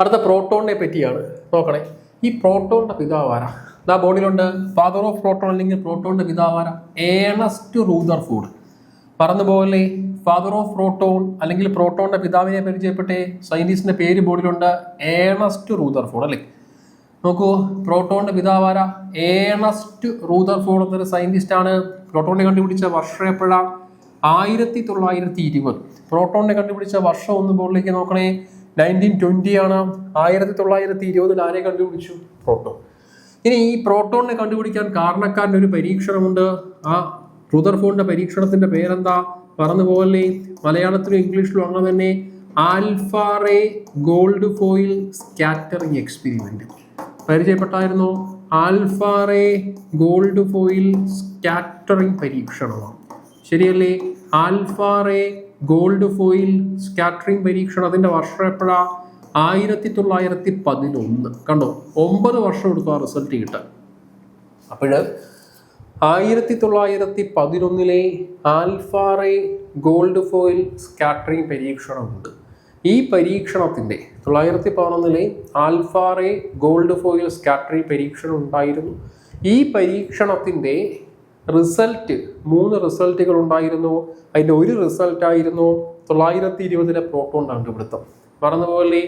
അടുത്ത പ്രോട്ടോണിനെ പറ്റിയാണ് നോക്കണേ. ഈ പ്രോട്ടോണിന്റെ പിതാവാര ആ ബോർഡിലുണ്ട്. ഫാദർ ഓഫ് പ്രോട്ടോൺ അല്ലെങ്കിൽ പ്രോട്ടോണിന്റെ പിതാവാര ഏണസ്റ്റ് റൂദർ ഫൂഡ് പറഞ്ഞതുപോലെ ഫാദർ ഓഫ് പ്രോട്ടോൺ അല്ലെങ്കിൽ പ്രോട്ടോണിന്റെ പിതാവിനെ പരിചയപ്പെട്ടേ. സയന്റിസ്റ്റിന്റെ പേര് ബോർഡിലുണ്ട്. ഏണസ്റ്റ് റൂദർ ഫോർഡ് അല്ലേ? നോക്കൂ പ്രോട്ടോണിന്റെ പിതാവാര ഏണസ്റ്റ് റൂദർ ഫോർഡ് എന്നൊരു ആണ്. പ്രോട്ടോണിനെ കണ്ടുപിടിച്ച വർഷം എപ്പോഴാണ് ആയിരത്തി തൊള്ളായിരത്തി ഇരുപത്. പ്രോട്ടോണിനെ കണ്ടുപിടിച്ച വർഷം ഒന്ന് ബോർഡിലേക്ക് നോക്കണേ. നയന്റീൻ ട്വന്റി ആണ് ആയിരത്തി തൊള്ളായിരത്തി ഇരുപതിൽ ആരെ കണ്ടുപിടിച്ചു. പ്രോട്ടോൺ ഇനി ഈ പ്രോട്ടോണിനെ കണ്ടുപിടിക്കാൻ കാരണക്കാരന്റെ ഒരു പരീക്ഷണമുണ്ട്. ആ റുദർഫോണിന്റെ പരീക്ഷണത്തിന്റെ പേരെന്താ? പറഞ്ഞുപോലെ മലയാളത്തിലും ഇംഗ്ലീഷിലും അങ്ങനെ തന്നെ. Alpha ray gold foil scattering experiment പരിചയപ്പെട്ടായിരുന്നു? Alpha ray gold foil scattering പരീക്ഷണമാണ്. ശരിയല്ലേ? ആൽഫാറെ ഗോൾഡ് ഫോയിൽ സ്കാറ്ററിംഗ് പരീക്ഷണം അതിന്റെ വർഷം എപ്പോഴാ? ആയിരത്തി തൊള്ളായിരത്തി പതിനൊന്ന് കണ്ടോ? ഒമ്പത് വർഷം എടുത്തു ആ റിസൾട്ട് കിട്ടാൻ. അപ്പോൾ ആയിരത്തി തൊള്ളായിരത്തി പതിനൊന്നിലെ alpha ray gold foil scattering പരീക്ഷണമുണ്ട്. ഈ പരീക്ഷണത്തിന്റെ തൊള്ളായിരത്തി പതിനൊന്നിലെ ആൽഫാറെ ഗോൾഡ് ഫോയിൽ സ്കാറ്ററിംഗ് പരീക്ഷണം ഉണ്ടായിരുന്നു. ഈ പരീക്ഷണത്തിന്റെ റിസൾട്ട് മൂന്ന് റിസൾട്ടുകൾ ഉണ്ടായിരുന്നു. അതിന്റെ ഒരു റിസൾട്ടായിരുന്നു തൊള്ളായിരത്തി ഇരുപതിലെ പ്രോട്ടോൺ കണ്ടുപിടുത്തം പറഞ്ഞതുപോലെ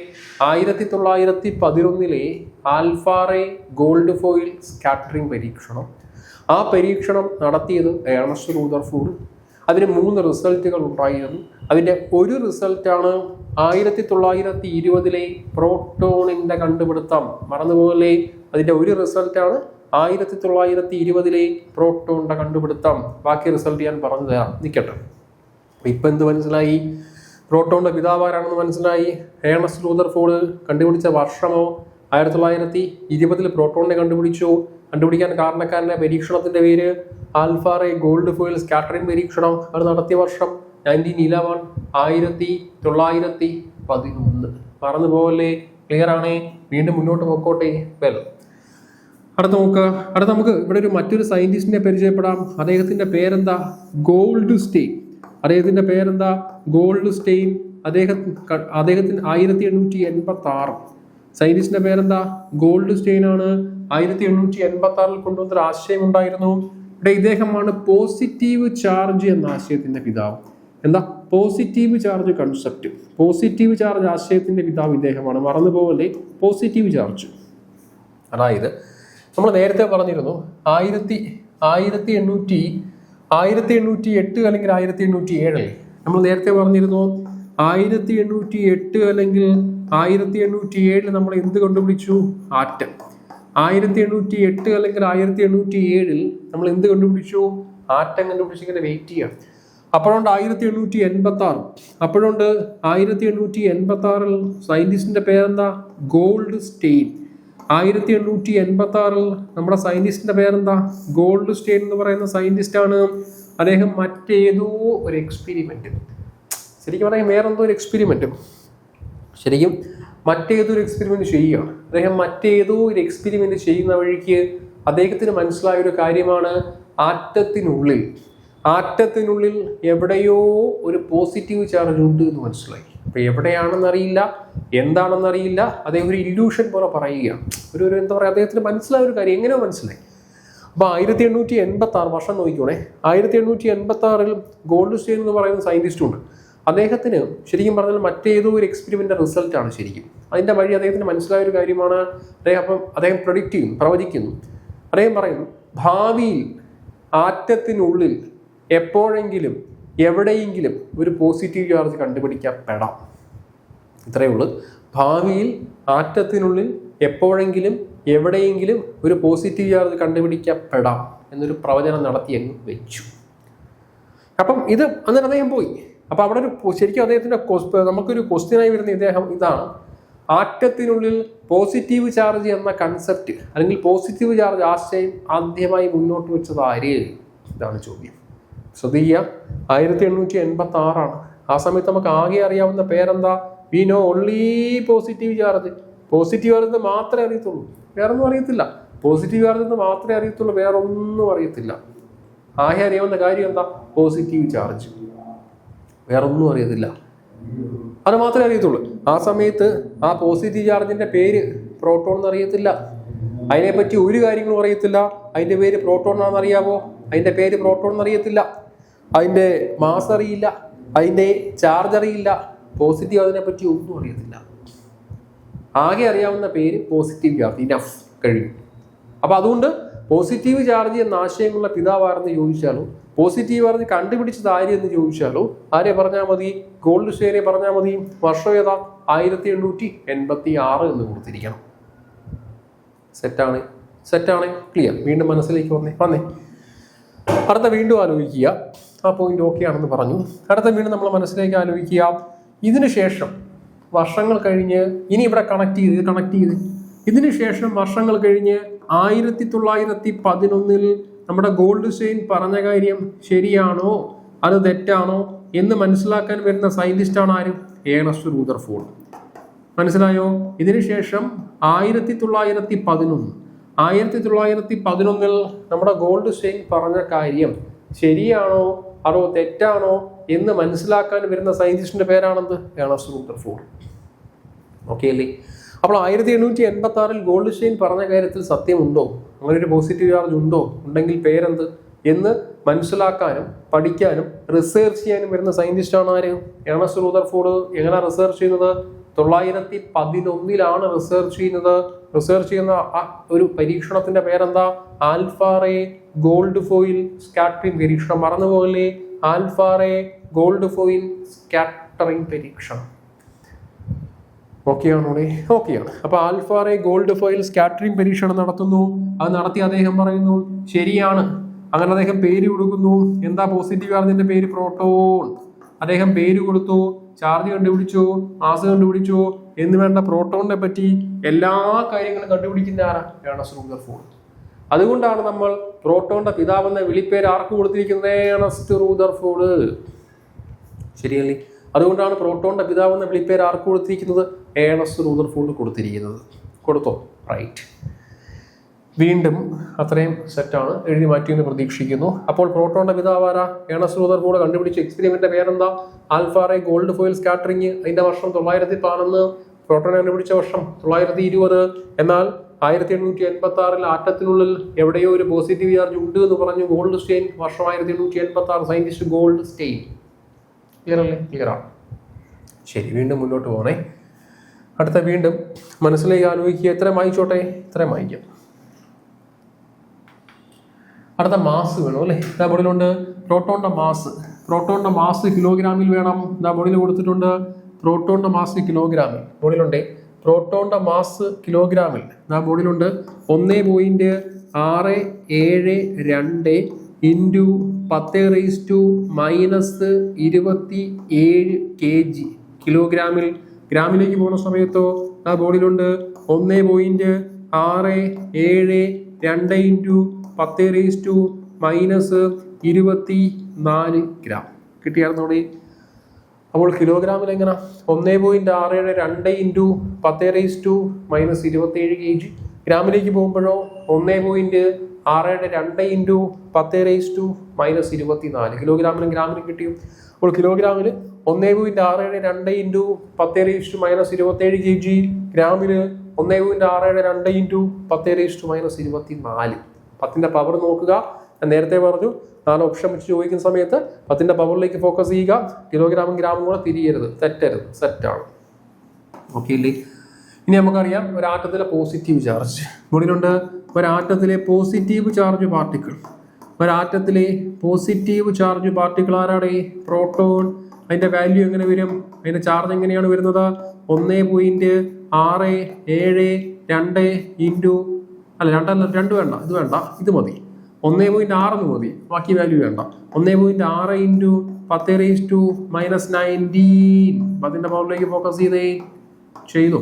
ആയിരത്തി തൊള്ളായിരത്തി പതിനൊന്നിലെ ആൽഫാറെ ഗോൾഡ് ഫോയിൽ സ്കാറ്ററിംഗ് പരീക്ഷണം. ആ പരീക്ഷണം നടത്തിയത് ഏണസ്റ്റ് റൂദർഫോർഡ് അതിന് മൂന്ന് റിസൾട്ടുകൾ ഉണ്ടായിരുന്നു. അതിന്റെ ഒരു റിസൾട്ടാണ് ആയിരത്തി തൊള്ളായിരത്തി ഇരുപതിലെ പ്രോട്ടോണിന്റെ കണ്ടുപിടുത്തം. മറന്നുപോലെ അതിന്റെ ഒരു റിസൾട്ടാണ് ആയിരത്തി തൊള്ളായിരത്തി ഇരുപതിലെ പ്രോട്ടോണിന്റെ കണ്ടുപിടുത്തം. ബാക്കി റിസൾട്ട് ഞാൻ പറഞ്ഞു തരാം. നിൽക്കട്ടെ ഇപ്പം എന്ത് മനസ്സിലായി? പ്രോട്ടോണിന്റെ പിതാവാരാണെന്ന് മനസ്സിലായി. ഏണസ്റ്റ് റൂദർഫോർഡ് കണ്ടുപിടിച്ച വർഷമോ? ആയിരത്തി തൊള്ളായിരത്തി ഇരുപതിൽ പ്രോട്ടോണിനെ കണ്ടുപിടിച്ചു. കണ്ടുപിടിക്കാൻ കാരണക്കാരന്റെ പരീക്ഷണത്തിന്റെ പേര് ആൽഫാറെ ഗോൾഡ് ഫോയിൽ സ്കാറ്ററിംഗ് പരീക്ഷണം. അത് നടത്തിയ വർഷം നയന്റീൻ ഇലവൺ ആയിരത്തി തൊള്ളായിരത്തി പതിനൊന്ന് പോലെ ക്ലിയർ ആണേ? വീണ്ടും മുന്നോട്ട് പോക്കോട്ടെ വെൽ. അടുത്ത നോക്കുക അടുത്ത നമുക്ക് ഇവിടെ ഒരു മറ്റൊരു സയന്റിസ്റ്റിനെ പരിചയപ്പെടാം. അദ്ദേഹത്തിന്റെ പേരെന്താ? ഗോൾഡ് സ്റ്റെയിൻ അദ്ദേഹത്തിന്റെ പേരെന്താ? ഗോൾഡ് സ്റ്റെയിൻ അദ്ദേഹം അദ്ദേഹത്തിന് ആയിരത്തി എണ്ണൂറ്റി എൺപത്തി ആറ് സയന്റിസ്റ്റിന്റെ പേരെന്താ? ഗോൾഡ് സ്റ്റെയിൻ ആണ് ആയിരത്തി എണ്ണൂറ്റി എൺപത്തി ആറിൽ കൊണ്ടുവന്നൊരു ആശയം ഉണ്ടായിരുന്നു. ഇവിടെ ഇദ്ദേഹമാണ് പോസിറ്റീവ് ചാർജ് എന്ന ആശയത്തിന്റെ പിതാവ്. എന്താ? Positive charge concept positive charge ആശയത്തിന്റെ പിതാവ് ഇദ്ദേഹമാണ്. മറന്നുപോകല്ലേ? പോസിറ്റീവ് ചാർജ് അതായത് നമ്മൾ നേരത്തെ പറഞ്ഞിരുന്നു ആയിരത്തി ആയിരത്തി എണ്ണൂറ്റി ആയിരത്തി എണ്ണൂറ്റി എട്ട് അല്ലെങ്കിൽ ആയിരത്തി എണ്ണൂറ്റി ഏഴല്ലേ നമ്മൾ നേരത്തെ പറഞ്ഞിരുന്നു ആയിരത്തി എണ്ണൂറ്റി എട്ട് അല്ലെങ്കിൽ ആയിരത്തി എണ്ണൂറ്റി ഏഴിൽ നമ്മൾ എന്ത് കണ്ടുപിടിച്ചു? ആറ്റം. ആയിരത്തി എണ്ണൂറ്റി എട്ട് അല്ലെങ്കിൽ ആയിരത്തി എണ്ണൂറ്റി ഏഴിൽ നമ്മൾ എന്ത് കണ്ടുപിടിച്ചു? ആറ്റം കണ്ടുപിടിച്ചിങ്ങനെ വെയിറ്റ് ചെയ്യാം. അപ്പോഴുണ്ട് ആയിരത്തി എണ്ണൂറ്റി എൺപത്തി ആറ് അപ്പോഴുണ്ട് ആയിരത്തി എണ്ണൂറ്റി എൺപത്തി ആറിൽ സയന്റിസ്റ്റിന്റെ പേരെന്താ? Goldstein. ആയിരത്തി എണ്ണൂറ്റി എൺപത്തി ആറിൽ നമ്മുടെ സയന്റിസ്റ്റിന്റെ പേരെന്താ? ഗോൾഡ് സ്റ്റേൻ എന്ന് പറയുന്ന സയന്റിസ്റ്റ് ആണ് അദ്ദേഹം മറ്റേതോ ഒരു എക്സ്പെരിമെന്റ് ശരിക്കും പറയാം വേറെന്തോ ഒരു എക്സ്പെരിമെന്റ് ശരിക്കും മറ്റേതോ ഒരു എക്സ്പെരിമെന്റ് ചെയ്യുകയാണ്. അദ്ദേഹം മറ്റേതോ ഒരു എക്സ്പെരിമെന്റ് ചെയ്യുന്ന വഴിക്ക് അദ്ദേഹത്തിന് മനസ്സിലായ ഒരു കാര്യമാണ് ആറ്റത്തിനുള്ളിൽ. ആറ്റത്തിനുള്ളിൽ എവിടെയോ ഒരു പോസിറ്റീവ് ചാർജ് ഉണ്ട് എന്ന് മനസ്സിലായി. അപ്പൊ എവിടെയാണെന്നറിയില്ല എന്താണെന്നറിയില്ല അദ്ദേഹം ഒരു ഇല്യൂഷൻ പോലെ പറയുകയാണ്. ഒരു ഒരു എന്താ പറയുക അദ്ദേഹത്തിന് മനസ്സിലായ ഒരു കാര്യം എങ്ങനെയോ മനസ്സിലായി? അപ്പോൾ ആയിരത്തി എണ്ണൂറ്റി എൺപത്തി ആറ് വർഷം നോക്കിക്കോണേ. ആയിരത്തി എണ്ണൂറ്റി എൺപത്തി ആറിൽ ഗോൾഡ് സ്റ്റെയിൻ എന്ന് പറയുന്ന സയന്റിസ്റ്റ് ഉണ്ട്. അദ്ദേഹത്തിന് ശരിക്കും പറഞ്ഞാൽ മറ്റേതോ ഒരു എക്സ്പെരിമെന്റ് റിസൾട്ടാണ് ശരിക്കും. അതിന്റെ വഴി അദ്ദേഹത്തിന് മനസ്സിലായ ഒരു കാര്യമാണ്. അദ്ദേഹം അപ്പം അദ്ദേഹം പ്രൊഡിക്റ്റ് ചെയ്യുന്നു പ്രവചിക്കുന്നു. അദ്ദേഹം പറയുന്നു ഭാവിയിൽ ആറ്റത്തിനുള്ളിൽ എപ്പോഴെങ്കിലും എവിടെയെങ്കിലും ഒരു പോസിറ്റീവ് ചാർജ് കണ്ടുപിടിക്കപ്പെടാം. ഇത്രയേ ഉള്ളൂ. ഭാവിയിൽ ആറ്റത്തിനുള്ളിൽ എപ്പോഴെങ്കിലും എവിടെയെങ്കിലും ഒരു പോസിറ്റീവ് ചാർജ് കണ്ടുപിടിക്കപ്പെടാം എന്നൊരു പ്രവചനം നടത്തി എന്ന് വെച്ചു. അപ്പം ഇത് അന്നേരം അദ്ദേഹം പോയി. അപ്പം അവിടെ ഒരു ശരിക്കും അദ്ദേഹത്തിന്റെ നമുക്കൊരു ക്വസ്റ്റ്യനായി വരുന്ന ഇദ്ദേഹം ഇതാണ്. ആറ്റത്തിനുള്ളിൽ പോസിറ്റീവ് ചാർജ് എന്ന കൺസെപ്റ്റ് അല്ലെങ്കിൽ പോസിറ്റീവ് ചാർജ് ആശയം ആദ്യമായി മുന്നോട്ട് വെച്ചത് ആര്? ഇതാണ് ചോദ്യം. ശ്രദ്ധിക്കുക ആയിരത്തി എണ്ണൂറ്റി എൺപത്തി ആറാണ് ആ സമയത്ത് നമുക്ക് ആകെ അറിയാവുന്ന പേരെന്താ? We know only positive charge positive charge മാത്രമേ അറിയത്തുള്ളൂ. വേറെ ഒന്നും അറിയത്തില്ല പോസിറ്റീവ് ചാർജ് മാത്രമേ അറിയത്തുള്ളൂ വേറെ ഒന്നും അറിയത്തില്ല. ആകെ അറിയാവുന്ന കാര്യം എന്താ? പോസിറ്റീവ് ചാർജ് വേറെ ഒന്നും അറിയത്തില്ല. അത് മാത്രമേ അറിയത്തുള്ളൂ. ആ സമയത്ത് ആ പോസിറ്റീവ് ചാർജിന്റെ പേര് പ്രോട്ടോൺ എന്ന് അറിയത്തില്ല. അതിനെപ്പറ്റി ഒരു കാര്യങ്ങളും അറിയത്തില്ല. അതിന്റെ പേര് പ്രോട്ടോൺ ആണെന്ന് അറിയാമോ അതിന്റെ പേര് പ്രോട്ടോൺ എന്ന് അതിന്റെ മാസ് അറിയില്ല അതിന്റെ ചാർജ് അറിയില്ല പോസിറ്റീവ് അതിനെപ്പറ്റി ഒന്നും അറിയത്തില്ല. ആകെ അറിയാവുന്ന പേര് പോസിറ്റീവ് ചാർജ് ഇനഫ് കഴിയും. അപ്പൊ അതുകൊണ്ട് പോസിറ്റീവ് ചാർജ് എന്ന ആശയമുള്ള പിതാവാരെന്ന് ചോദിച്ചാലോ പോസിറ്റീവ് ചാർജ് കണ്ടുപിടിച്ചത് ആര് എന്ന് ചോദിച്ചാലോ ആരെ പറഞ്ഞാൽ മതി? ഗോൾഡ് ഷെയറെ പറഞ്ഞാൽ മതി. വർഷം ഏതാ? ആയിരത്തി എണ്ണൂറ്റി എൺപത്തി ആറ് എന്ന് കൊടുത്തിരിക്കണം. സെറ്റാണ് സെറ്റാണ് ക്ലിയർ വീണ്ടും മനസ്സിലേക്ക് വന്നേ. വന്നേ. അടുത്ത വീണ്ടും ആലോചിക്കുക. ആ പോയിന്റ് ഓക്കെ ആണെന്ന് പറഞ്ഞു. അടുത്ത വീണ്ടും നമ്മൾ മനസ്സിലേക്ക് ആലോചിക്കുക. ഇതിനു ശേഷം വർഷങ്ങൾ കഴിഞ്ഞ് ഇനി ഇവിടെ കണക്ട് ചെയ്ത് കണക്ട് ചെയ്ത്. ഇതിനു ശേഷം വർഷങ്ങൾ കഴിഞ്ഞ് ആയിരത്തി തൊള്ളായിരത്തി പതിനൊന്നിൽ നമ്മുടെ ഗോൾഡ് സെയിൻ പറഞ്ഞ കാര്യം ശരിയാണോ? അത് തെറ്റാണോ? എന്ന് മനസ്സിലാക്കാൻ വരുന്ന സയന്റിസ്റ്റാണ് ആരും? ഏണസ്റ്റ് റൂദർഫോർഡ് മനസ്സിലായോ? ഇതിനുശേഷം ആയിരത്തി തൊള്ളായിരത്തി പതിനൊന്ന്. ആയിരത്തി തൊള്ളായിരത്തി പതിനൊന്നിൽ നമ്മുടെ ഗോൾഡ് സെയിൻ പറഞ്ഞ കാര്യം ശരിയാണോ? അതോ തെറ്റാണോ എന്ന് മനസ്സിലാക്കാൻ വരുന്ന സയന്റിസ്റ്റിന്റെ പേരാണെന്ത്? ഏണസ്റ്റ് റൂദർഫോർഡ് ഓക്കെ അല്ലേ? അപ്പോൾ ആയിരത്തി എണ്ണൂറ്റി എൺപത്തി ആറിൽ ഗോൾഡ് ഷെയിൻ പറഞ്ഞ കാര്യത്തിൽ സത്യമുണ്ടോ? അങ്ങനെ ഒരു പോസിറ്റീവ് ചാർജ് ഉണ്ടോ? ഉണ്ടെങ്കിൽ പേരെന്ത്? എന്ന് മനസ്സിലാക്കാനും പഠിക്കാനും റിസർച്ച് ചെയ്യാനും വരുന്ന സയന്റിസ്റ്റാണ് ആര്? ഏണസ്റ്റ് റൂതർഫോർഡ് എങ്ങനെ റിസർച്ച് ചെയ്യുന്നത്? തൊള്ളായിരത്തി പതിനൊന്നിലാണ് റിസർച്ച് ചെയ്യുന്നത്. റിസർച്ച് ചെയ്യുന്ന ഒരു പരീക്ഷണത്തിന്റെ പേരെന്താ? ആൽഫാറെ ഗോൾഡ് ഫോയിൽ സ്കാറ്ററിംഗ് പരീക്ഷണം. മറന്നുപോലെ alpha ray gold foil scattering പരീക്ഷണം. ഓക്കെയാണോടെ ഓക്കെയാണ് അപ്പൊ ആൽഫാറെ ഗോൾഡ് ഫോയിൽ സ്കാറ്ററിംഗ് പരീക്ഷണം നടത്തുന്നു. അത് നടത്തി അദ്ദേഹം പറയുന്നു ശരിയാണ്. അങ്ങനെ അദ്ദേഹം പേര് കൊടുക്കുന്നു. എന്താ പോസിറ്റീവ് ചാർജിന്റെ പേര്? പ്രോട്ടോൺ അദ്ദേഹം പേര് കൊടുത്തു. ചാർജ് കണ്ടുപിടിച്ചു മാസ് കണ്ടുപിടിച്ചു എന്ന് വേണ്ട പ്രോട്ടോണിനെ പറ്റി എല്ലാ കാര്യങ്ങളും കണ്ടുപിടിക്കുന്ന ആരാ? ഏണസ്റ്റ് റൂദർഫോർഡ് അതുകൊണ്ടാണ് നമ്മൾ പ്രോട്ടോണിന്റെ പിതാവെന്ന വിളിപ്പേര് ആർക്ക് കൊടുത്തിരിക്കുന്നത്? ഏണസ്റ്റ് റൂദർഫോർഡ് ശരിയല്ലേ അതുകൊണ്ടാണ് പ്രോട്ടോണിന്റെ പിതാവെന്ന വിളിപ്പേര് ആർക്ക് കൊടുത്തിരിക്കുന്നത്? ഏണസ് റൂദർഫോർഡ് കൊടുത്തിരിക്കുന്നത്. കൊടുത്തോ? റൈറ്റ്. വീണ്ടും അത്രയും സെറ്റാണ് എഴുതി മാറ്റിയെന്ന് പ്രതീക്ഷിക്കുന്നു. അപ്പോൾ പ്രോട്ടോണിന്റെ പിതാവാര ഏണസ് കൂടെ കണ്ടുപിടിച്ച എക്സ്പെരിമെന്റ് പേരെന്താ? ആൽഫാറെ ഗോൾഡ് ഫോയിൽ സ്കാറ്ററിംഗ് അതിന്റെ വർഷം തൊള്ളായിരത്തി പതിനൊന്ന് പ്രോട്ടോൺ കണ്ടുപിടിച്ച വർഷം തൊള്ളായിരത്തി ഇരുപത്. എന്നാൽ ആയിരത്തി എണ്ണൂറ്റി എൺപത്തി ആറിൽ ആറ്റത്തിനുള്ളിൽ എവിടെയോ ഒരു പോസിറ്റീവ് ചാർജ് ഉണ്ട് എന്ന് പറഞ്ഞു ഗോൾഡ് സ്റ്റെയിൻ. വർഷം ആയിരത്തി എണ്ണൂറ്റി എൺപത്തി ആറ് സയന്റിസ്റ്റ് ഗോൾഡ് സ്റ്റെയിൻ. ക്ലിയർ അല്ലേ ക്ലിയർ ആണ് ശരി വീണ്ടും മുന്നോട്ട് പോകണേ അടുത്ത വീണ്ടും മനസ്സിലേക്ക് ആലോചിക്കുക. എത്ര വായിച്ചോട്ടെ ഇത്രയും വായിക്കാം അടുത്ത മാസ് വേണം അല്ലേ? ഇതാ ബോഡിയിലുണ്ട്. പ്രോട്ടോണിന്റെ മാസ്. പ്രോട്ടോണിന്റെ മാസ് കിലോഗ്രാമിൽ വേണം. ഇതാ ബോഡിയിൽ കൊടുത്തിട്ടുണ്ട്. പ്രോട്ടോണിന്റെ മാസ് കിലോഗ്രാമിൽ. ബോഡിയിലുണ്ട്. പ്രോട്ടോണിന്റെ മാസ് കിലോഗ്രാമിൽ. ഇതാ ബോഡിയിലുണ്ട്. ഒന്ന് പോയിന്റ് ആറ് ഏഴ് രണ്ട് ഇന്റു പത്ത് റേസ് ടു മൈനസ് ഇരുപത്തി ഏഴ് കെ ജി കിലോഗ്രാമിൽ. ഗ്രാമിലേക്ക് പോകുന്ന സമയത്തോ ആ ബോഡിയിലുണ്ട്. ഒന്ന് പോയിന്റ് ആറ് ഏഴ് രണ്ട് ഇന്റു പത്ത് റേസ് ടു മൈനസ് ഇരുപത്തി നാല് ഗ്രാം കിട്ടിയായിരുന്നോടെ അപ്പോൾ കിലോഗ്രാമിൽ എങ്ങനെ? ഒന്നേ പോയിന്റ് ആറ് ഏഴ് രണ്ട് ഇന്റു പത്ത് റേസ് ടു മൈനസ് ഇരുപത്തി ഏഴ് കെ ജി ഗ്രാമിലേക്ക് പോകുമ്പോഴോ ഒന്നേ പോയിന്റ് ആറ് ഏഴ് രണ്ട് ഇന്റു പത്ത് റേസ് ടു മൈനസ് ഇരുപത്തി നാല് കിലോഗ്രാമിലും ഗ്രാമിലും കിട്ടിയും? അപ്പോൾ കിലോഗ്രാമിൽ ഒന്നേ പോയിന്റ് ആറ് ഏഴ് രണ്ട് ഇന്റു പത്ത് റേസ് ടു മൈനസ് ഇരുപത്തി ഏഴ് കെ ജി ഗ്രാമിൽ ഒന്നേ പോയിന്റ് ആറ് ഏഴ് രണ്ട് ഇന്റു പത്ത് റേസ് ടു മൈനസ് ഇരുപത്തി നാല് പത്തിന്റെ പവർ നോക്കുക. ഞാൻ നേരത്തെ പറഞ്ഞു നാല് ഓപ്ഷൻ വെച്ച് ചോദിക്കുന്ന സമയത്ത് പത്തിന്റെ പവറിലേക്ക് ഫോക്കസ് ചെയ്യുക. കിലോഗ്രാമും ഗ്രാമും കൂടെ തിരിയരുത്. തെറ്റരുത്. സെറ്റാണ് ഓക്കെ ഇല്ലേ ഇനി നമുക്കറിയാം ഒരാറ്റത്തിലെ പോസിറ്റീവ് ചാർജ് ഇവിടെയുണ്ട് ഒരാറ്റത്തിലെ പോസിറ്റീവ് ചാർജ് പാർട്ടിക്കിൾ ഒരാറ്റത്തിലെ പോസിറ്റീവ് ചാർജ് പാർട്ടിക്കിൾ ആരാണ് പ്രോട്ടോൺ അതിന്റെ വാല്യൂ എങ്ങനെ വരും? അതിന്റെ ചാർജ് എങ്ങനെയാണ് വരുന്നത്? ഒന്ന് പോയിന്റ് ആറ് ഏഴ് രണ്ട് ഇന്റു അല്ല രണ്ടല്ല രണ്ട് വേണ്ട ഇത് വേണ്ട ഇത് മതി. ഒന്നേ പോയിന്റ് ആറെന്ന് മതി. ബാക്കി വാല്യൂ വേണ്ട. ഒന്നേ പോയിന്റ് ആറ് ഇന്റു പത്ത് റേസ് ടു മൈനസ് നയന്റീൻ അതിന്റെ പവറിലേക്ക് ഫോക്കസ് ചെയ്തേ. ചെയ്തു.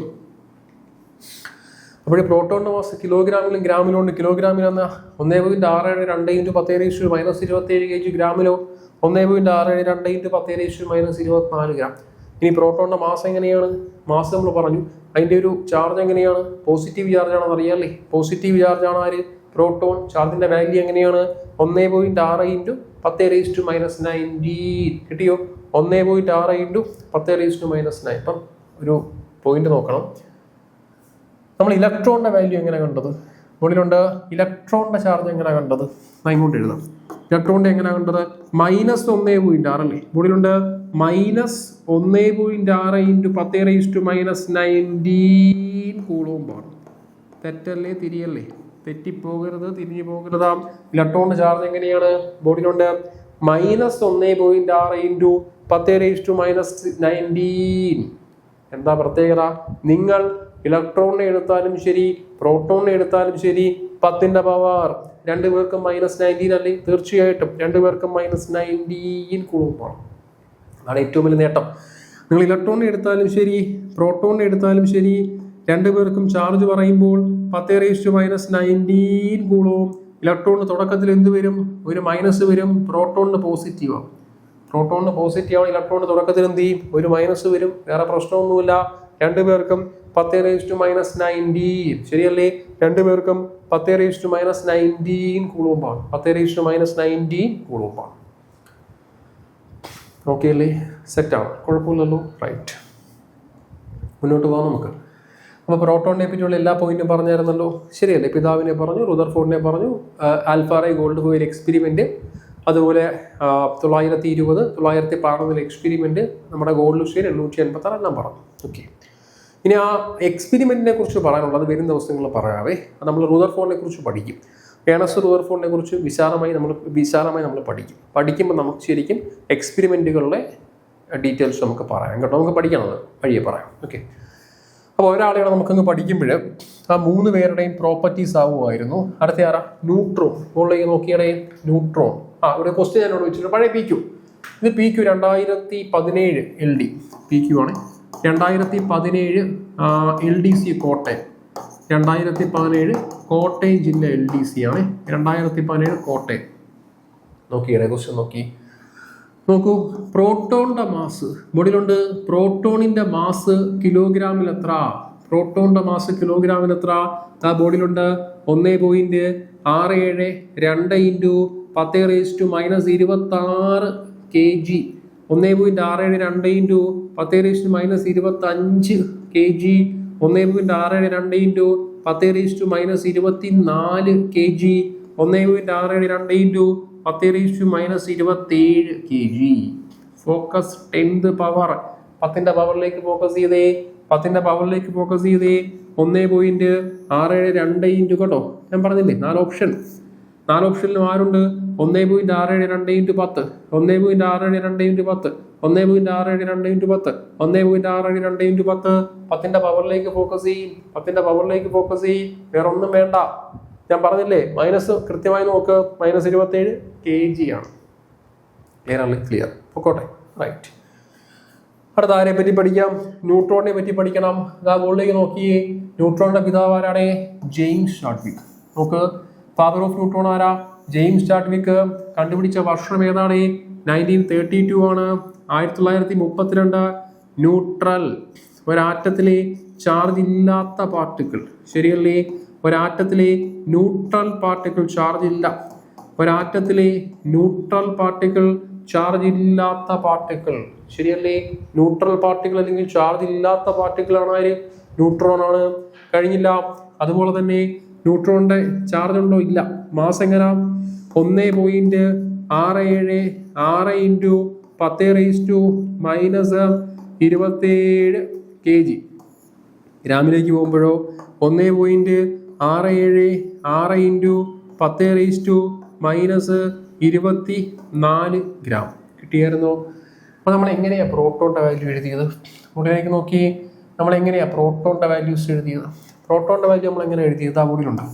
അപ്പോൾ പ്രോട്ടോണിന്റെ മാസ് കിലോഗ്രാമിലും ഗ്രാമിലും ഉണ്ട് കിലോഗ്രാമിൽ എന്ന ഒന്നേ പോയിന്റ് ആറ് ഏഴ് രണ്ട് ഇന്റു പത്ത് റേസ് ടു മൈനസ് ഇരുപത്തി ഏഴ് കെ ജി ഗ്രാമിലോ ഒന്നേ പോയിന്റ് ആറ് ഏഴ് രണ്ട് ഇന്റു പത്ത് റേസ് ടു മൈനസ് ഇരുപത്തിനാല് ഗ്രാം ഇനി പ്രോട്ടോണിന്റെ മാസ് എങ്ങനെയാണ്? മാസ് നമ്മൾ പറഞ്ഞു. അതിന്റെ ഒരു ചാർജ് എങ്ങനെയാണ്? പോസിറ്റീവ് ചാർജ് ആണെന്ന് അറിയാമല്ലേ പോസിറ്റീവ് ചാർജ് ആണ് ആര്? പ്രോട്ടോൺ. ചാർജിന്റെ വാല്യൂ എങ്ങനെയാണ്? ഒന്നേ പോയിന്റ് ആറ് ഇന്റു പത്ത് റേസ് ടു മൈനസ് നയന്റീൻ കിട്ടിയോ? ഒന്നേ പോയിന്റ് ആറ് ഇന്റു പത്ത് റേസ് ടു മൈനസ് നയൻ ഇപ്പം ഒരു പോയിന്റ് നോക്കണം. നമ്മൾ ഇലക്ട്രോണിന്റെ വാല്യൂ എങ്ങനെ കണ്ടത്? മുകളിലുണ്ട്. ഇലക്ട്രോണിന്റെ ചാർജ് എങ്ങനെ കണ്ടത്? ഞാൻ ഇങ്ങോട്ട് എഴുതാം. ഇലക്ട്രോണിന്റെ എങ്ങനെ കണ്ടത്? മൈനസ് ഒന്നേ പോയിന്റ് ആറ് അല്ലേ? മുകളിലുണ്ട്. മൈനസ് ഒന്നേ പോയിന്റ് ആറ് ഇന്റു പത്ത് റേസ് ടു മൈനസ് നയന്റീൻ കൂളോമ്പാണ് തെറ്റല്ലേ തിരിയല്ലേ? തെറ്റിപ്പോകരുത് തിരിഞ്ഞു പോകരുതാം. ഇലക്ട്രോണിന്റെ ചാർജ് എങ്ങനെയാണ്? ബോഡിയിലുണ്ട്. മൈനസ് ഒന്നേ പോയിന്റ് ആറ് ഇന്റു പത്ത് റേസ് ടു മൈനസ് നയന്റീൻ. എന്താ പ്രത്യേകത? നിങ്ങൾ ഇലക്ട്രോണിനെ എടുത്താലും ശരി പ്രോട്ടോണിനെ എടുത്താലും ശരി പത്തിന്റെ പവർ. രണ്ടുപേർക്കും മൈനസ് നയന്റീൻ അല്ലേ? തീർച്ചയായിട്ടും രണ്ടുപേർക്കും മൈനസ് നയന്റീൻ കൂടുമ്പോൾ അതാണ് ഏറ്റവും വലിയ നേട്ടം. നിങ്ങൾ ഇലക്ട്രോണിനെ എടുത്താലും ശരി പ്രോട്ടോണിനെ എടുത്താലും ശരി രണ്ടുപേർക്കും ചാർജ് പറയുമ്പോൾ പത്ത് റേസ്റ്റ് മൈനസ് നയന്റീൻ കൂളവും ഇലക്ട്രോണിന് തുടക്കത്തിൽ എന്ത് വരും? ഒരു മൈനസ് വരും പ്രോട്ടോണിന് പോസിറ്റീവ് ആവും. പ്രോട്ടോണിന് പോസിറ്റീവ് ആണ് ഇലക്ട്രോണിന് തുടക്കത്തിൽ എന്ത് ചെയ്യും? ഒരു മൈനസ് വരും വേറെ പ്രശ്നമൊന്നുമില്ല. രണ്ടുപേർക്കും പത്ത് റേസ്റ്റ് മൈനസ് നയന്റീൻ ശരിയല്ലേ? രണ്ടുപേർക്കും പത്ത് റേസ്റ്റ് മൈനസ് നയന്റീൻ കൂടുമ്പാണ് പത്ത് റേസ്റ്റ് മൈനസ് നയന്റീൻ കൂടുമ്പാണ് ഓക്കെ അല്ലേ സെറ്റാണ് കുഴപ്പമില്ലല്ലോ റൈറ്റ് മുന്നോട്ട് പോകാം നമുക്ക്. അപ്പോൾ പ്രോട്ടോണിനെ പറ്റിയുള്ള എല്ലാ പോയിന്റും പറഞ്ഞായിരുന്നല്ലോ. ശരിയല്ലേ? പിതാവിനെ പറഞ്ഞു റുദർഫോർഡിനെ പറഞ്ഞു ആൽഫാറൈ ഗോൾഡ് കോയിൽ എക്സ്പെരിമെന്റ് അതുപോലെ തൊള്ളായിരത്തി ഇരുപത് തൊള്ളായിരത്തി പതിനൊന്നിലെ എക്സ്പെരിമെന്റ് നമ്മുടെ ഗോൾഡ് ലുഷ്യൻ എണ്ണൂറ്റി എൺപത്താറ് എല്ലാം പറഞ്ഞു. ഓക്കെ ഇനി ആ എക്സ്പെരിമെന്റിനെ കുറിച്ച് പറയാനുള്ളത് വരും ദിവസങ്ങളിൽ പറയാവേ. നമ്മൾ റുദർഫോർഡിനെ കുറിച്ച് പഠിക്കും. ഏണസ് റിവർഫോണിനെ കുറിച്ച് വിശാലമായി നമ്മൾ വിശാലമായി നമ്മൾ പഠിക്കും. പഠിക്കുമ്പോൾ നമുക്ക് ശരിക്കും എക്സ്പെരിമെന്റുകളുടെ ഡീറ്റെയിൽസ് നമുക്ക് പറയാം. കേട്ടോ നമുക്ക് പഠിക്കണത് വഴിയെ പറയാം. ഓക്കെ അപ്പോൾ ഒരാളെയാണ് നമുക്കങ്ങ് പഠിക്കുമ്പോൾ ആ മൂന്ന് പേരുടെയും പ്രോപ്പർട്ടീസ് ആവുമായിരുന്നു. അടുത്ത ആരാ? ന്യൂട്രോൺ. മുകളിലേക്ക് നോക്കിയാണേ ന്യൂട്രോൺ. ആ ഒരു ക്വസ്റ്റ്യൻ ഞാനോട് വെച്ചിട്ടുണ്ട്. പഴയ പി ക്യു ഇത് പി ക്യു രണ്ടായിരത്തി പതിനേഴ് എൽ ഡി പി ക്യു ആണ്. രണ്ടായിരത്തി പതിനേഴ് എൽ ഡി സി കോട്ടയം. രണ്ടായിരത്തി പതിനേഴ് കോട്ടയം ജില്ല എൽ ഡി സി ആണ്. രണ്ടായിരത്തി പതിനേഴ് കോട്ടയം. നോക്കി ക്വസ്റ്റ്യൻ നോക്കി. നോക്കൂ പ്രോട്ടോണിന്റെ മാസ്. ബോഡിയിലുണ്ട് പ്രോട്ടോണിന്റെ മാസ് കിലോഗ്രാമിൽ എത്ര പ്രോട്ടോണിന്റെ മാസ് കിലോഗ്രാമിൽ എത്ര ആ ബോഡിയിലുണ്ട് ഒന്നേ പോയിന്റ് ആറ് ഏഴ് രണ്ട് ഇന്റു പത്ത് റേസ് ടു മൈനസ് ഇരുപത്തി ആറ് കെ ജി ഒന്നേ പോയിന്റ് ആറ് ഏഴ് രണ്ട് ഇന്റു പത്ത് റേസ് ടു മൈനസ് ഇരുപത്തി അഞ്ച് കെ ജി ഒന്നേ പോയിന്റ് ആറ് ഏഴ് രണ്ട് ഇന്റു പത്ത് ടു മൈനസ് ഇരുപത്തി നാല് കെ ജി ഒന്നേ പോയിന്റ് ആറ് ഏഴ് രണ്ട് ഇന്റു പത്ത് ടു മൈനസ് ഇരുപത്തേഴ് K G focus tenth power പത്തിന്റെ പവറിലേക്ക് ഫോക്കസ് ചെയ്തേ. പത്തിന്റെ പവറിലേക്ക് ഫോക്കസ് ചെയ്തേ. ഒന്നേ പോയിന്റ് ആറ് ഏഴ് രണ്ട് ഇന്റു കേട്ടോ. ഞാൻ പറഞ്ഞില്ലേ? നാല് ഓപ്ഷൻ നാല് ഓപ്ഷനിലും ആരുണ്ട്? ഒന്നേ പോയിന്റ് ആറ് ഏഴ് രണ്ട് ഇന്റു പത്ത്. ഒന്നേ പോയിന്റ് ആറ് ഏഴ് രണ്ട് ഇന്റു പത്ത്. ഒന്നേ പോയിന്റ് ആറ് ഏഴ് രണ്ട് ഇന്റു പത്ത്. ഒന്നേ പോയിന്റ് ആറ് ഏഴ് രണ്ട് ഇന്റു പത്ത്. പത്തിന്റെ പവറിലേക്ക് ഫോക്കസ് ചെയ്യും. പത്തിന്റെ പവറിലേക്ക് ഫോക്കസ് ചെയ്യും. വേറെ ഒന്നും വേണ്ട. ഞാൻ പറഞ്ഞില്ലേ മൈനസ് കൃത്യമായി നോക്ക്. മൈനസ് ഇരുപത്തേഴ് കെ ജി ആണ് ക്ലിയർ ക്ലിയർ പൊക്കോട്ടെ. റൈറ്റ് അടുത്ത ആരെ പറ്റി പഠിക്കാം? ന്യൂട്രോണിനെ പറ്റി പഠിക്കണം. ഇതാ മുകളിലേക്ക് നോക്കിയേ ന്യൂട്രോണിന്റെ പിതാവ് ആരാണ്? ജെയിംസ് ഷാട്ട്വിക് നോക്ക്. ഫാദർ ഓഫ് ന്യൂട്രോൺ ആരാ? James Chadwick. കണ്ടുപിടിച്ച വർഷം ഏതാണ്? നയന്റീൻ തേർട്ടി ടു ആണ് ആയിരത്തി തൊള്ളായിരത്തി മുപ്പത്തിരണ്ട് ന്യൂട്രൽ ഒരാറ്റത്തിലെ ചാർജ് ഇല്ലാത്ത പാർട്ടിക്കിൾ ശരിയല്ലേ? ഒരാറ്റത്തിലെ ന്യൂട്രൽ പാർട്ടിക്കിൾ ചാർജ് ഇല്ല. ഒരാറ്റത്തിലെ ന്യൂട്രൽ പാർട്ടിക്കിൾ ചാർജ് ഇല്ലാത്ത പാർട്ടിക്കിൾ ശരിയല്ലേ? ന്യൂട്രൽ പാർട്ടിക്കിൾ അല്ലെങ്കിൽ ചാർജ് ഇല്ലാത്ത പാർട്ടിക്കിൾ ആണ് ന്യൂട്രോൺ ആണ്. കഴിഞ്ഞില്ല. അതുപോലെ തന്നെ ന്യൂട്രോണിന്റെ ചാർജ് ഉണ്ടോ? ഇല്ല. മാസ് എങ്ങനെ? ഒന്ന് പോയിന്റ് ആറ് ഏഴ് ആറ് ഇന്റു പത്ത് റേസ് ടു മൈനസ് ഇരുപത്തേഴ് കെ ജി. ഗ്രാമിലേക്ക് പോകുമ്പോഴോ ഒന്ന് പോയിന്റ് ആറ് ഏഴ് ആറ് ഇന്റു പത്ത് റേസ് ടു മൈനസ് ഇരുപത്തി നാല് ഗ്രാം കിട്ടിയായിരുന്നോ? അപ്പോൾ നമ്മൾ എങ്ങനെയാണ് പ്രോട്ടോണിന്റെ വാല്യൂ എഴുതിയത്? മുകളിലേക്ക് നോക്കി. നമ്മൾ എങ്ങനെയാണ് പ്രോട്ടോണിന്റെ വാല്യൂസ് എഴുതിയത്? പ്രോട്ടോണിന്റെ വാല്യൂ നമ്മൾ എങ്ങനെ എഴുതിയത് ആ കൂടിയിലുണ്ടോ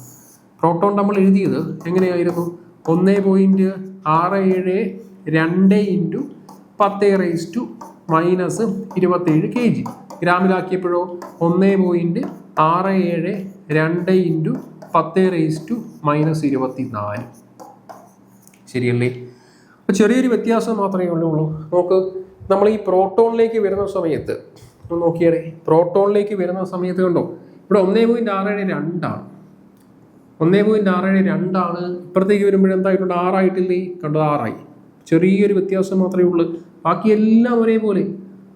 പ്രോട്ടോൺ നമ്മൾ എഴുതിയത് എങ്ങനെയായിരുന്നു? ഒന്ന് പോയിന്റ് ആറ് ഏഴ് രണ്ട് ഇന്റു പത്ത് റേസ് ടു മൈനസ് ഇരുപത്തേഴ് കെ ജി. ഗ്രാമിലാക്കിയപ്പോഴോ? ഒന്ന് പോയിന്റ് ആറ് ഏഴ് രണ്ട് ഇന്റു പത്ത് റേസ് ടു മൈനസ് ഇരുപത്തി നാല് ശരിയല്ലേ? അപ്പോൾ ചെറിയൊരു വ്യത്യാസം മാത്രമേ ഉള്ളൂ. നോക്ക് നമ്മൾ ഈ പ്രോട്ടോണിലേക്ക് വരുന്ന സമയത്ത് നോക്കിയാലേ പ്രോട്ടോണിലേക്ക് വരുന്ന സമയത്ത് കണ്ടോ? ഇവിടെ ഒന്നേ പോയിന്റ് ഏഴ് രണ്ടാണ്. ഒന്നേ പോയിന്റ് ഏഴ് രണ്ടാണ്. ഇപ്പുറത്തേക്ക് വരുമ്പോഴെന്തായിട്ടുണ്ട്? ആറായിട്ടില്ലേ? കണ്ടത് ആറായി. ചെറിയൊരു വ്യത്യാസം മാത്രമേ ഉള്ളൂ. ബാക്കിയെല്ലാം ഒരേപോലെ.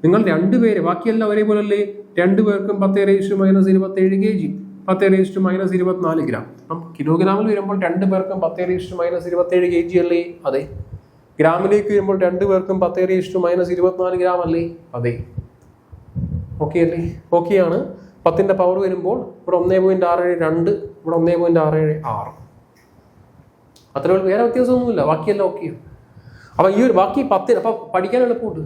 നിങ്ങൾ രണ്ടുപേര് ബാക്കിയെല്ലാം ഒരേപോലെ അല്ലേ രണ്ടുപേർക്കും പത്ത് റേസ്റ്റ് മൈനസ് ഇരുപത്തേഴ് കെ ജി പത്ത് റേസ്റ്റ് മൈനസ് ഇരുപത്തിനാല് ഗ്രാം അപ്പം കിലോഗ്രാമിൽ വരുമ്പോൾ രണ്ട് പേർക്കും പത്ത് റേസ്റ്റ് മൈനസ് ഇരുപത്തേഴ് കെ ജി അല്ലേ? അതെ. ഗ്രാമിലേക്ക് വരുമ്പോൾ രണ്ട് പേർക്കും പത്ത് റേസ്റ്റ് മൈനസ് ഇരുപത്തിനാല് ഗ്രാം അല്ലേ? അതെ. ഓക്കെ അല്ലേ? ഓക്കെയാണ് പത്തിന്റെ പവർ വരുമ്പോൾ ഇവിടെ ഒന്നേ പോയിന്റ് ആറ് ഏഴ് രണ്ട് ഇവിടെ ഒന്നേ പോയിന്റ് ആറ് ഏഴ് ആറ്. അത്രയുള്ള വേറെ വ്യത്യാസമൊന്നുമില്ല. ബാക്കിയെല്ലാം ഓക്കെയാണ് അപ്പം ഈ ഒരു ബാക്കി പത്തിന് അപ്പം പഠിക്കാൻ എളുപ്പമുണ്ട്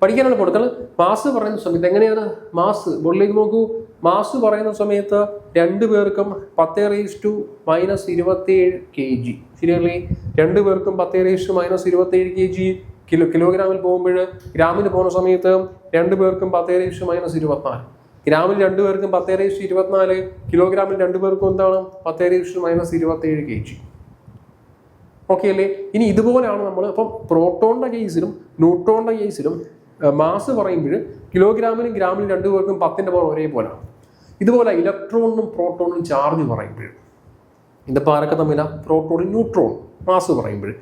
പഠിക്കാൻ എളുപ്പമുണ്ട് കാരണം മാസ് പറയുന്ന സമയത്ത് എങ്ങനെയാണ് മാസ്? ബോർഡിലേക്ക് നോക്കൂ. മാസ് പറയുന്ന സമയത്ത് രണ്ട് പേർക്കും പത്ത് റേസ് ടു മൈനസ് ഇരുപത്തിയേഴ് കെ ജി ശരിയല്ലേ രണ്ട് പേർക്കും പത്ത് റേസ് ടു മൈനസ് ഇരുപത്തിയേഴ് കെ ജി കിലോ കിലോഗ്രാമിൽ പോകുമ്പോൾ ഗ്രാമിൽ പോകുന്ന സമയത്ത് രണ്ട് പേർക്കും പത്ത് റേസ് ടു മൈനസ് ഇരുപത്തിനാല്. ഗ്രാമിൽ രണ്ട് പേർക്കും പത്ത് റേസ് ഇരുപത്തിനാല് കിലോഗ്രാമിൽ രണ്ട് പേർക്കും എന്താണ്? പത്ത് റേസ് ടു മൈനസ് ഇരുപത്തിയേഴ് കെ ജി ഓക്കെ അല്ലേ? ഇനി ഇതുപോലെയാണ് നമ്മൾ ഇപ്പം പ്രോട്ടോണിന്റെ കേസിലും ന്യൂട്രോണിന്റെ കേസിലും മാസ് പറയുമ്പോൾ കിലോഗ്രാമിനും ഗ്രാമിനും രണ്ടു പേർക്കും പത്തിന്റെ പവർ ഒരേപോലെയാണ് ഇതുപോലെ ഇലക്ട്രോണിനും പ്രോട്ടോണിനും ചാർജ് പറയുമ്പോൾ ഇതിപ്പോൾ ആരൊക്കെ തമ്മില? പ്രോട്ടോണും ന്യൂട്രോൺ മാസ് പറയുമ്പോൾ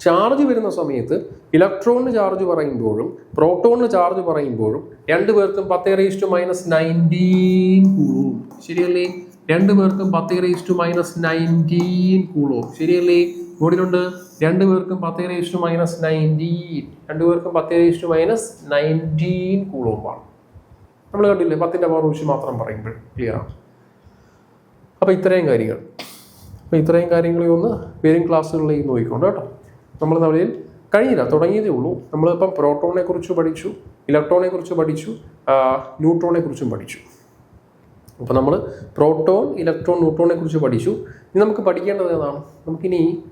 ചാർജ് വരുന്ന സമയത്ത് ഇലക്ട്രോണിന് ചാർജ് പറയുമ്പോഴും പ്രോട്ടോണിന് ചാർജ് പറയുമ്പോഴും രണ്ടു പേർക്കും പത്ത് റേസ് ടു മൈനസ് നയന്റീൻ കൂളും ശരിയല്ലേ? രണ്ടു പേർക്കും പത്ത് റേസ് ടു മൈനസ് നയന്റീൻ കൂളോ ശരിയല്ലേ? ബോഡിയിലുണ്ട് രണ്ടു പേർക്കും പത്ത് റേസ് ടു മൈനസ് നയന്റീൻ രണ്ടു പേർക്കും പത്ത് റേസ് ടു മൈനസ് നയന്റീൻ കൂളോമ്പാണ് നമ്മൾ കണ്ടില്ലേ പത്തിന്റെ പവർ വെച്ച് മാത്രം പറയുമ്പോൾ ക്ലിയർ ആണ്. അപ്പോൾ ഇത്രയും കാര്യങ്ങൾ. അപ്പോൾ ഇത്രയും കാര്യങ്ങളെ ഒന്ന് വരും ക്ലാസ്സുകളിലേക്ക് നോക്കിക്കൊണ്ട് കേട്ടോ. നമ്മൾ തവണയിൽ കഴിഞ്ഞില്ല തുടങ്ങിയതേ ഉള്ളൂ. നമ്മളിപ്പം പ്രോട്ടോണെ കുറിച്ച് പഠിച്ചു ഇലക്ട്രോണെ കുറിച്ച് പഠിച്ചു ന്യൂട്രോണെ കുറിച്ചും പഠിച്ചു. അപ്പോൾ നമ്മൾ പ്രോട്ടോൺ ഇലക്ട്രോൺ ന്യൂട്രോണെ കുറിച്ച് പഠിച്ചു. ഇനി നമുക്ക് പഠിക്കേണ്ടത് ഏതാണ്? നമുക്കിനി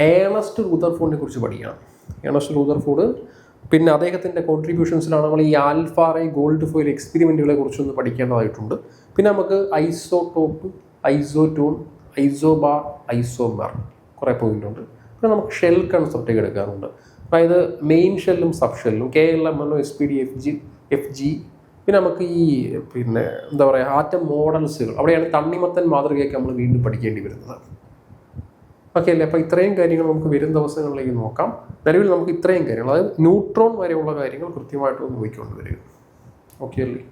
ഏണസ്റ്റ് റൂദർഫോർഡിനെ കുറിച്ച് പഠിക്കണം. ഏണസ്റ്റ് റൂദർഫോർഡ് പിന്നെ അദ്ദേഹത്തിന്റെ കോൺട്രിബ്യൂഷൻസിലാണ് നമ്മൾ ഈ ആൽഫാറെ ഗോൾഡ് ഫോയിൽ എക്സ്പെരിമെന്റുകളെ കുറിച്ചൊന്ന് പഠിക്കേണ്ടതായിട്ടുണ്ട്. പിന്നെ നമുക്ക് ഐസോടോപ്പ് ഐസോടോൺ ഐസോബാർ ഐസോമർ കുറേ പോയിന്റ് ഉണ്ട്. പിന്നെ നമുക്ക് ഷെൽ കൺസെപ്റ്റൊക്കെ എടുക്കാറുണ്ട്. അതായത് മെയിൻ ഷെല്ലും സബ് ഷെല്ലും കെ എൽ എം എന്നോ S P D F G F G പിന്നെ നമുക്ക് ഈ പിന്നെ എന്താ പറയുക ആറ്റം മോഡൽസുകൾ അവിടെയാണ് തണ്ണിമത്തൻ മാതൃകയൊക്കെ നമ്മൾ വീണ്ടും പഠിക്കേണ്ടി വരുന്നത്. ഓക്കെ അല്ലേ? അപ്പോൾ ഇത്രയും കാര്യങ്ങൾ നമുക്ക് വരും ദിവസങ്ങളിലേക്ക് നോക്കാം. നിലവിൽ നമുക്ക് ഇത്രയും കാര്യങ്ങൾ അതായത് ന്യൂട്രോൺ വരെയുള്ള കാര്യങ്ങൾ കൃത്യമായിട്ട് നോക്കിക്കൊണ്ട് വരിക. ഓക്കെ അല്ലേ?